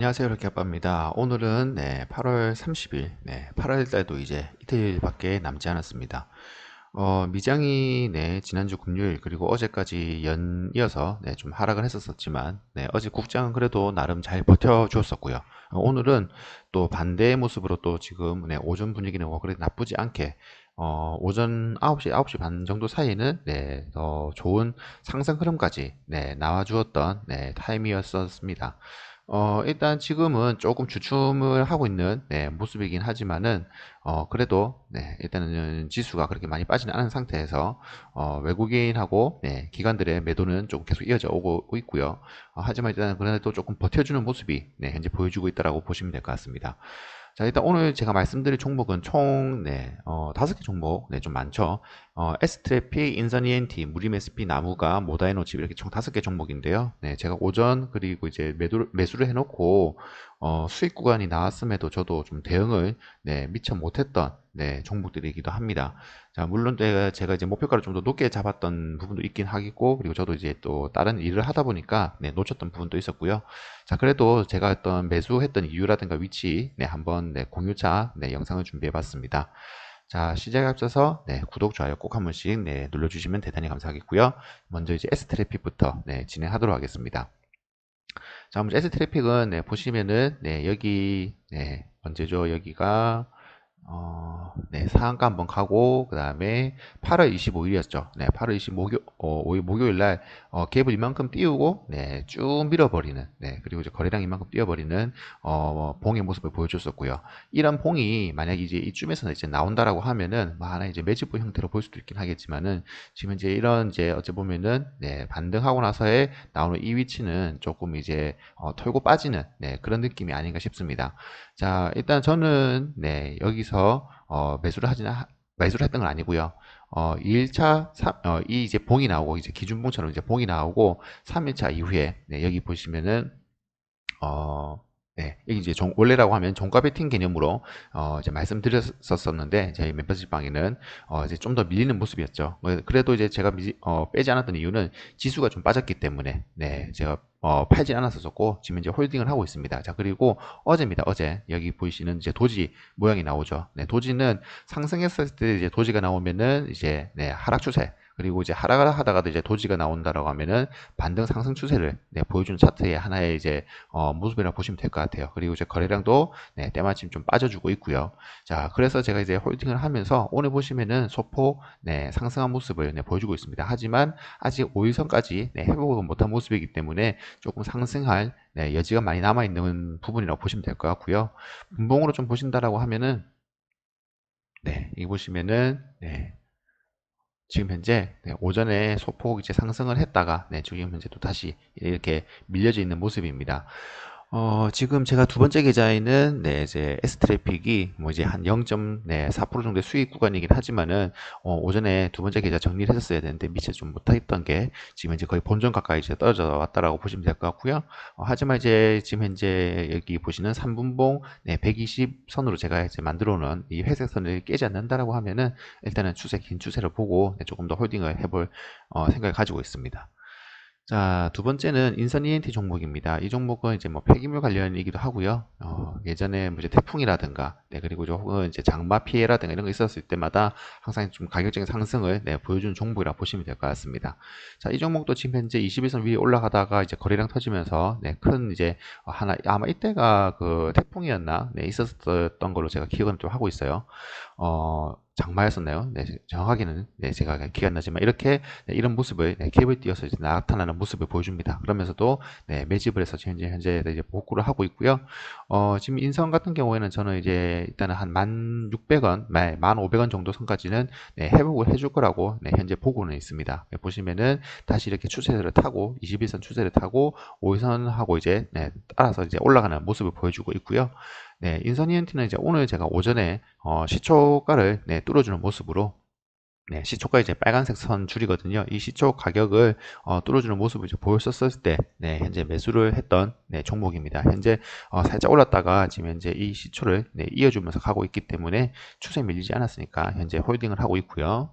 안녕하세요 이렇게 아빠입니다. 오늘은 네, 8월 30일 네, 8월달도 이제 이틀밖에 남지 않았습니다. 어, 미장이 네, 지난주 금요일 그리고 어제까지 연이어서 네, 좀 하락을 했었지만 네, 어제 국장은 그래도 나름 잘 버텨주었었고요. 어, 오늘은 또 반대의 모습으로 또 지금 네, 오전 분위기는 뭐 그래 나쁘지 않게 어, 오전 9시, 9시 반 정도 사이는 네, 더 좋은 상승 흐름까지 네, 나와주었던 네, 타임이었었습니다. 어, 일단 지금은 조금 주춤을 하고 있는 네, 모습이긴 하지만은 어, 그래도 네, 일단은 지수가 그렇게 많이 빠지는 않은 상태에서 어, 외국인하고 네, 기관들의 매도는 조금 계속 이어져 오고 있고요. 어, 하지만 일단은 그래도 조금 버텨주는 모습이 네, 현재 보여주고 있다라고 보시면 될 것 같습니다. 자, 일단 오늘 제가 말씀드릴 종목은 총, 네, 어, 다섯 개 종목, 네, 좀 많죠. 어, S트래픽, 인선 ENT, 무림 SP, 나무가, 모다이노 칩 이렇게 총 다섯 개 종목인데요. 네, 제가 오전 그리고 이제 매도, 매수를 해놓고 어, 수익 구간이 나왔음에도 저도 좀 대응을 네, 미처 못했던 네, 종목들이기도 합니다. 자, 물론 제가, 이제 목표가를 좀 더 높게 잡았던 부분도 있긴 하겠고, 그리고 저도 이제 또 다른 일을 하다 보니까 네, 놓쳤던 부분도 있었고요. 자, 그래도 제가 어떤 매수했던 이유라든가 위치 네, 한번 네, 공유차 네, 영상을 준비해 봤습니다. 자, 시작에 앞서서 네, 구독, 좋아요 꼭 한 번씩 네, 눌러주시면 대단히 감사하겠고요. 먼저 이제 S 트래픽부터 네, 진행하도록 하겠습니다. 자, 먼저 S 트래픽은 네, 보시면은 네, 여기 네, 언제죠? 여기가 어, 네, 상한가 한번 가고, 그 다음에 8월 25일이었죠. 네, 8월 25일, 어, 목요일 날, 어, 갭을 이만큼 띄우고, 네, 쭉 밀어버리는, 네, 그리고 이제 거래량 이만큼 띄워버리는, 어, 봉의 모습을 보여줬었고요. 이런 봉이 만약 이제 이쯤에서 이제 나온다라고 하면은, 뭐 하나 이제 매집부 형태로 볼 수도 있긴 하겠지만은, 지금 이제 이런 이제 어째 보면은, 네, 반등하고 나서의 나오는 이 위치는 조금 이제, 어, 털고 빠지는, 네, 그런 느낌이 아닌가 싶습니다. 자, 일단 저는, 네, 여기서, 어, 매수를 하지는, 매수를 했던 건 아니고요. 어, 2일차, 3, 어, 이 이제 봉이 나오고, 이제 기준봉처럼 이제 봉이 나오고, 3일차 이후에, 네, 여기 보시면은, 어, 네, 여기 이제 종, 원래라고 하면 종가 베팅 개념으로 어, 이제 말씀드렸었는데 저희 멤버십 방에는 어, 이제 좀 더 밀리는 모습이었죠. 그래도 이제 제가 미, 어, 빼지 않았던 이유는 지수가 좀 빠졌기 때문에 네, 제가 어, 팔지 않았었고 지금 이제 홀딩을 하고 있습니다. 자 그리고 어제입니다. 어제 여기 보이시는 이제 도지 모양이 나오죠. 네, 도지는 상승했을 때 이제 도지가 나오면은 이제 네, 하락 추세 그리고 이제 하락을 하다가도 이제 도지가 나온다라고 하면은 반등 상승 추세를 네, 보여주는 차트의 하나의 이제 어, 모습이라고 보시면 될 것 같아요. 그리고 이제 거래량도 네, 때마침 좀 빠져주고 있고요. 자, 그래서 제가 이제 홀딩을 하면서 오늘 보시면은 소폭 네, 상승한 모습을 네, 보여주고 있습니다. 하지만 아직 5일선까지 네, 회복을 못한 모습이기 때문에 조금 상승할 네, 여지가 많이 남아 있는 부분이라고 보시면 될 것 같고요. 분봉으로 좀 보신다라고 하면은 네, 이 보시면은 네, 지금 현재 네, 오전에 소폭 이제 상승을 했다가 네, 지금 현재 또 다시 이렇게 밀려져 있는 모습입니다. 어, 지금 제가 두 번째 계좌에는 네, 이제 S 트래픽이 뭐 이제 한 0.4% 네, 정도의 수익 구간이긴 하지만은 어, 오전에 두 번째 계좌 정리를 했었어야 되는데 미처 좀 못했던 게 지금 이제 거의 본전 가까이 이제 떨어져 왔다라고 보시면 될 것 같고요. 어, 하지만 이제 지금 현재 여기 보시는 3분봉 네, 120선으로 제가 이제 만들어 놓은 이 회색 선을 깨지 않는다라고 하면은 일단은 추세 긴 추세를 보고 네, 조금 더 홀딩을 해볼 어, 생각을 가지고 있습니다. 자, 두 번째는 인선 ENT 종목입니다. 이 종목은 이제 뭐 폐기물 관련이기도 하고요. 어, 예전에 뭐 이제 태풍이라든가, 네, 그리고 혹은 이제 장마 피해라든가 이런 거 있었을 때마다 항상 좀 가격적인 상승을 네, 보여주는 종목이라 보시면 될 것 같습니다. 자, 이 종목도 지금 현재 21선 위에 올라가다가 이제 거래량 터지면서 네, 큰 이제 하나 아마 이때가 그 태풍이었나, 네, 있었던 걸로 제가 기억은 좀 하고 있어요. 어, 장마였었나요? 네, 정확하게는 네, 제가 기억이 안 나지만 이렇게 네, 이런 모습을 네, 캡을 띄어서 나타나는 모습을 보여줍니다. 그러면서도 네, 매집을 해서 현재 현재 이제 복구를 하고 있고요. 어, 지금 인선 같은 경우에는 저는 이제 일단은 한 1,600원, 1,500원 정도 선까지는 네, 회복을 해줄 거라고 네, 현재 보고는 있습니다. 네, 보시면은 다시 이렇게 추세를 타고 21선 추세를 타고 5선하고 이제 네, 따라서 이제 올라가는 모습을 보여주고 있고요. 네, 인선 ENT는 이제 오늘 제가 오전에 어, 시초가를 네, 뚫어주는 모습으로 네, 시초가 이제 빨간색 선 줄이거든요. 이 시초 가격을 어, 뚫어주는 모습을 이제 보였었을 때, 네, 현재 매수를 했던 네, 종목입니다. 현재 어, 살짝 올랐다가 지금 현재 이 시초를 네, 이어주면서 가고 있기 때문에 추세 밀리지 않았으니까 현재 홀딩을 하고 있고요.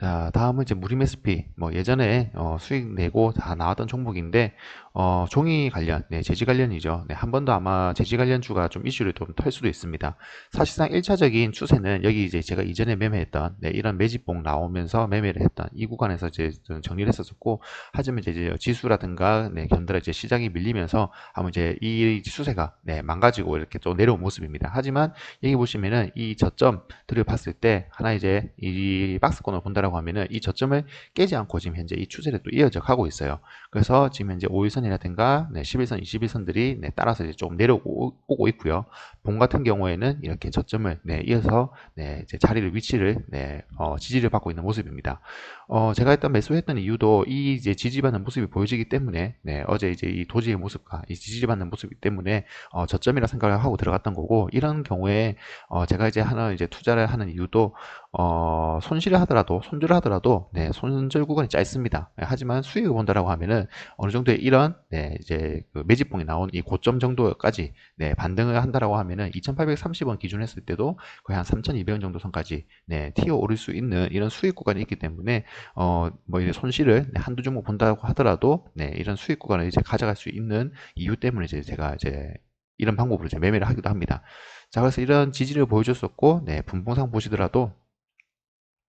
자, 다음은 이제 무림 SP. 뭐 예전에 어, 수익 내고 다 나왔던 종목인데 어, 종이 관련, 네, 재지 관련이죠. 네, 한 번 더 아마 재지 관련 주가 좀 이슈를 좀 털 수도 있습니다. 사실상 1차적인 추세는 여기 이제 제가 이전에 매매했던 네, 이런 매집봉 나오면서 매매를 했던 이 구간에서 이제 좀 정리를 했었고 하지만 이제 지수라든가 네, 견들어 이제 시장이 밀리면서 한번 이제 이 추세가 네, 망가지고 이렇게 좀 내려온 모습입니다. 하지만 여기 보시면은 이 저점들을 봤을 때 하나 이제 이 박스권을 본다라고 하면은 이 저점을 깨지 않고 지금 현재 이 추세를 또 이어져 가고 있어요. 그래서 지금 현재 5일 선이라든가 네, 11선, 21선들이 네, 따라서 이제 조금 내려오고 있고요. 봄 같은 경우에는 이렇게 저점을 네, 이어서 네, 이제 자리를 위치를 네, 어, 지지를 받고 있는 모습입니다. 어, 제가 일단 매수했던 이유도 이 이제 지지받는 모습이 보여지기 때문에 네, 어제 이제 이 도지의 모습과 이 지지받는 모습이기 때문에 어, 저점이라 생각을 하고 들어갔던 거고 이런 경우에 어, 제가 이제 하나 이제 투자를 하는 이유도 어, 손실을 하더라도 손절을 하더라도 네, 손절 구간이 짧습니다. 네, 하지만 수익을 본다라고 하면은 어느 정도의 이런 네, 이제 그 매집봉이 나온 이 고점 정도까지 네, 반등을 한다라고 하면은 2,830원 기준 했을 때도 거의 한 3,200원 정도 선까지 네, 튀어 오를 수 있는 이런 수익 구간이 있기 때문에 어, 뭐 이제 손실을 네, 한두 종목 본다고 하더라도 네, 이런 수익 구간을 이제 가져갈 수 있는 이유 때문에 이제 제가 이제 이런 방법으로 이제 매매를 하기도 합니다. 자, 그래서 이런 지지를 보여줬었고, 네, 분봉상 보시더라도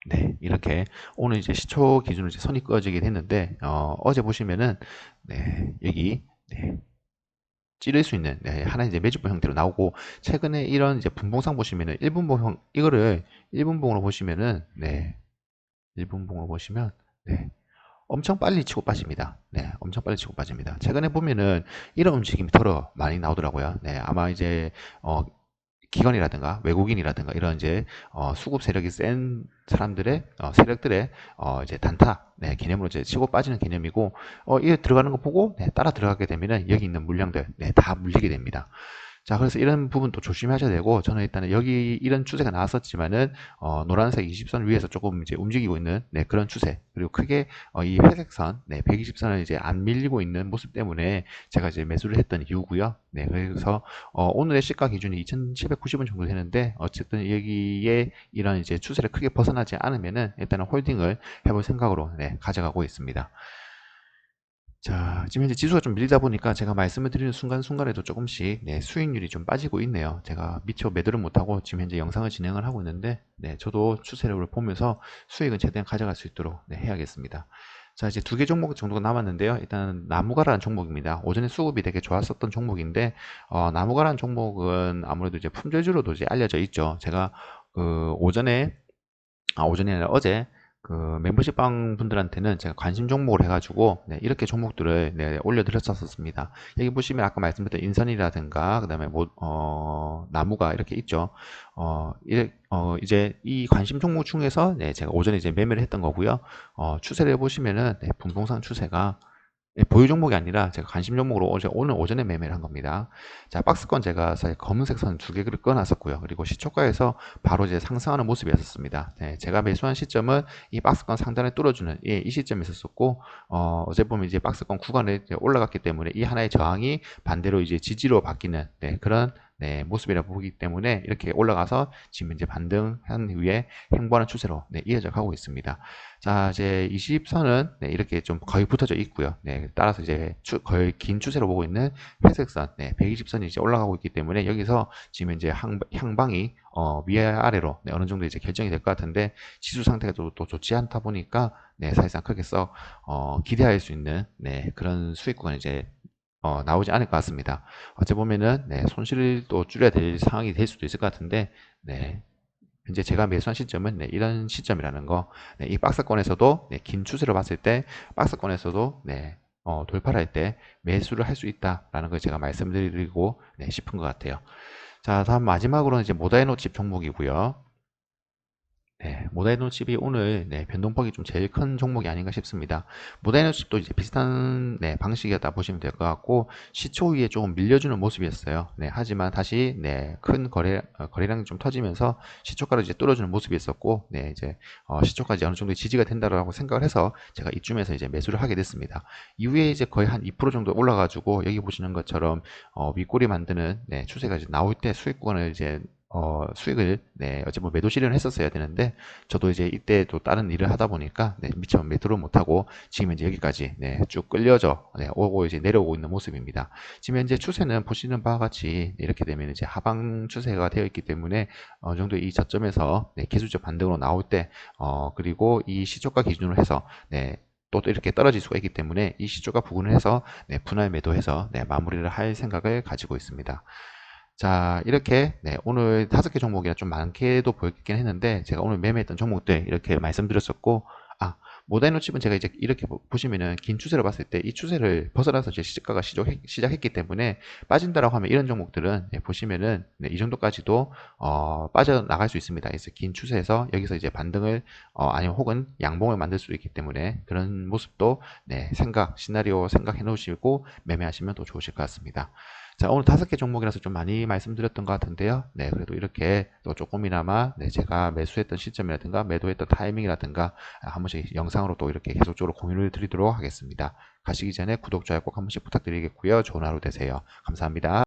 네, 이렇게 오늘 이제 시초 기준으로 이제 선이 그어지긴 했는데 어, 어제 보시면은 네, 여기 네, 찌를 수 있는 네, 하나 이제 매집봉 형태로 나오고 최근에 이런 이제 분봉상 보시면은 1분봉 이거를 1분봉으로 보시면은 네, 1분봉으로 보시면 네, 엄청 빨리 치고 빠집니다. 네, 엄청 빨리 치고 빠집니다. 최근에 보면은 이런 움직임이 덜어 많이 나오더라고요. 네, 아마 이제 어, 기관이라든가 외국인이라든가 이런 이제 어, 수급 세력이 센 사람들의 어, 세력들의 어, 이제 단타 네, 개념으로 이제 치고 빠지는 개념이고 어, 이게 들어가는 거 보고 네, 따라 들어가게 되면은 여기 있는 물량들 네, 다 물리게 됩니다. 자, 그래서 이런 부분도 조심하셔야 되고, 저는 일단은 여기 이런 추세가 나왔었지만은, 어, 노란색 20선 위에서 조금 이제 움직이고 있는, 네, 그런 추세. 그리고 크게, 어, 이 회색선, 네, 120선을 이제 안 밀리고 있는 모습 때문에 제가 이제 매수를 했던 이유고요. 네, 그래서, 어, 오늘의 시가 기준이 2,790원 정도 되는데, 어쨌든 여기에 이런 이제 추세를 크게 벗어나지 않으면은, 일단은 홀딩을 해볼 생각으로, 네, 가져가고 있습니다. 자, 지금 현재 지수가 좀 밀리다 보니까 제가 말씀을 드리는 순간순간에도 조금씩 네, 수익률이 좀 빠지고 있네요. 제가 미처 매도를 못하고 지금 현재 영상을 진행을 하고 있는데 네, 저도 추세를 보면서 수익은 최대한 가져갈 수 있도록 네, 해야겠습니다. 자, 이제 두 개 종목 정도가 남았는데요. 일단 나무가라는 종목입니다. 오전에 수급이 되게 좋았었던 종목인데 어, 나무가라는 종목은 아무래도 이제 품절주로도 이제 알려져 있죠. 제가 그 오전에 아, 오전이 아니라 어제 그 멤버십 방 분들한테는 제가 관심 종목을 해가지고 네, 이렇게 종목들을 네, 올려드렸었습니다. 여기 보시면 아까 말씀드렸던 인선이라든가 그다음에 뭐 어, 나무가 이렇게 있죠. 어, 이, 어, 이제 이 관심 종목 중에서 네, 제가 오전에 이제 매매를 했던 거고요. 어, 추세를 보시면은 네, 분봉상 추세가 예, 보유 종목이 아니라 제가 관심 종목으로 어제 오늘 오전에 매매를 한 겁니다. 자, 박스권 제가 사실 검은색 선 두 개를 꺼놨었고요. 그리고 시초가에서 바로 이제 상승하는 모습이었습니다. 네, 제가 매수한 시점은 이 박스권 상단에 뚫어주는 예, 이 시점이 있었었고 어, 어제 보면 이제 박스권 구간에 올라갔기 때문에 이 하나의 저항이 반대로 이제 지지로 바뀌는 네, 그런 네, 모습이라 보기 때문에 이렇게 올라가서 지금 이제 반등한 후에 행보하는 추세로 네, 이어져 가고 있습니다. 자, 이제 20선은 네, 이렇게 좀 거의 붙어져 있고요. 네, 따라서 이제 추, 거의 긴 추세로 보고 있는 회색선, 네, 120선이 이제 올라가고 있기 때문에 여기서 지금 이제 향, 향방이 어, 위아래로 네, 어느 정도 이제 결정이 될 것 같은데 지수 상태가 또, 또 좋지 않다 보니까 네, 사실상 크게 써 어, 기대할 수 있는 네, 그런 수익 구간 이제 어, 나오지 않을 것 같습니다. 어째 보면은 네, 손실을 또 줄여야 될 상황이 될 수도 있을 것 같은데 네, 현재 제가 매수한 시점은 네, 이런 시점이라는 거. 네, 이 박스권에서도 네, 긴 추세로 봤을 때 박스권에서도 네, 어, 돌파를 할 때 매수를 할 수 있다라는 걸 제가 말씀드리고 네, 싶은 것 같아요. 자, 다음 마지막으로는 이제 모다이노 칩 종목이고요. 네, 모다이노 칩이 오늘 네, 변동폭이 좀 제일 큰 종목이 아닌가 싶습니다. 모다이노 칩도 이제 비슷한 네, 방식이었다 보시면 될 것 같고 시초 위에 조금 밀려주는 모습이었어요. 네, 하지만 다시 네, 큰 거래 어, 거래량이 좀 터지면서 시초가를 이제 뚫어주는 모습이 있었고 네, 이제 어, 시초까지 어느 정도 지지가 된다라고 생각을 해서 제가 이쯤에서 이제 매수를 하게 됐습니다. 이후에 이제 거의 한 2% 정도 올라가지고 여기 보시는 것처럼 어, 윗꼬리 만드는 네, 추세가 이제 나올 때 수익 구간을 이제 어, 수익을 네, 어제 뭐 매도 실현을 했었어야 되는데 저도 이제 이때 또 다른 일을 하다 보니까 네, 미처 매도를 못하고 지금 이제 여기까지 네, 쭉 끌려져 네, 오고 이제 내려오고 있는 모습입니다. 지금 현재 추세는 보시는 바와 같이 이렇게 되면 이제 하방 추세가 되어 있기 때문에 어느 정도 이 저점에서 네, 기술적 반등으로 나올 때 어, 그리고 이 시초가 기준으로 해서 네, 또 이렇게 떨어질 수가 있기 때문에 이 시초가 부근을 해서 네, 분할 매도해서 네, 마무리를 할 생각을 가지고 있습니다. 자 이렇게 네, 오늘 다섯 개 종목이라 좀 많게도 보였긴 했는데 제가 오늘 매매했던 종목들 이렇게 말씀드렸었고 아 모다이노 칩은 제가 이제 이렇게 보- 보시면은 긴 추세로 봤을 때 이 추세를 벗어나서 시작가가 시작했, 시작했기 때문에 빠진다라고 하면 이런 종목들은 네, 보시면은 네, 이 정도까지도 어, 빠져나갈 수 있습니다. 그래서 긴 추세에서 여기서 이제 반등을 어, 아니면 혹은 양봉을 만들 수 있기 때문에 그런 모습도 네, 생각 시나리오 생각해 놓으시고 매매하시면 또 좋으실 것 같습니다. 자, 오늘 다섯 개 종목이라서 좀 많이 말씀드렸던 것 같은데요. 네, 그래도 이렇게 또 조금이나마 네, 제가 매수했던 시점이라든가 매도했던 타이밍이라든가 한 번씩 영상으로 또 이렇게 계속적으로 공유를 드리도록 하겠습니다. 가시기 전에 구독, 좋아요 꼭 한 번씩 부탁드리겠고요. 좋은 하루 되세요. 감사합니다.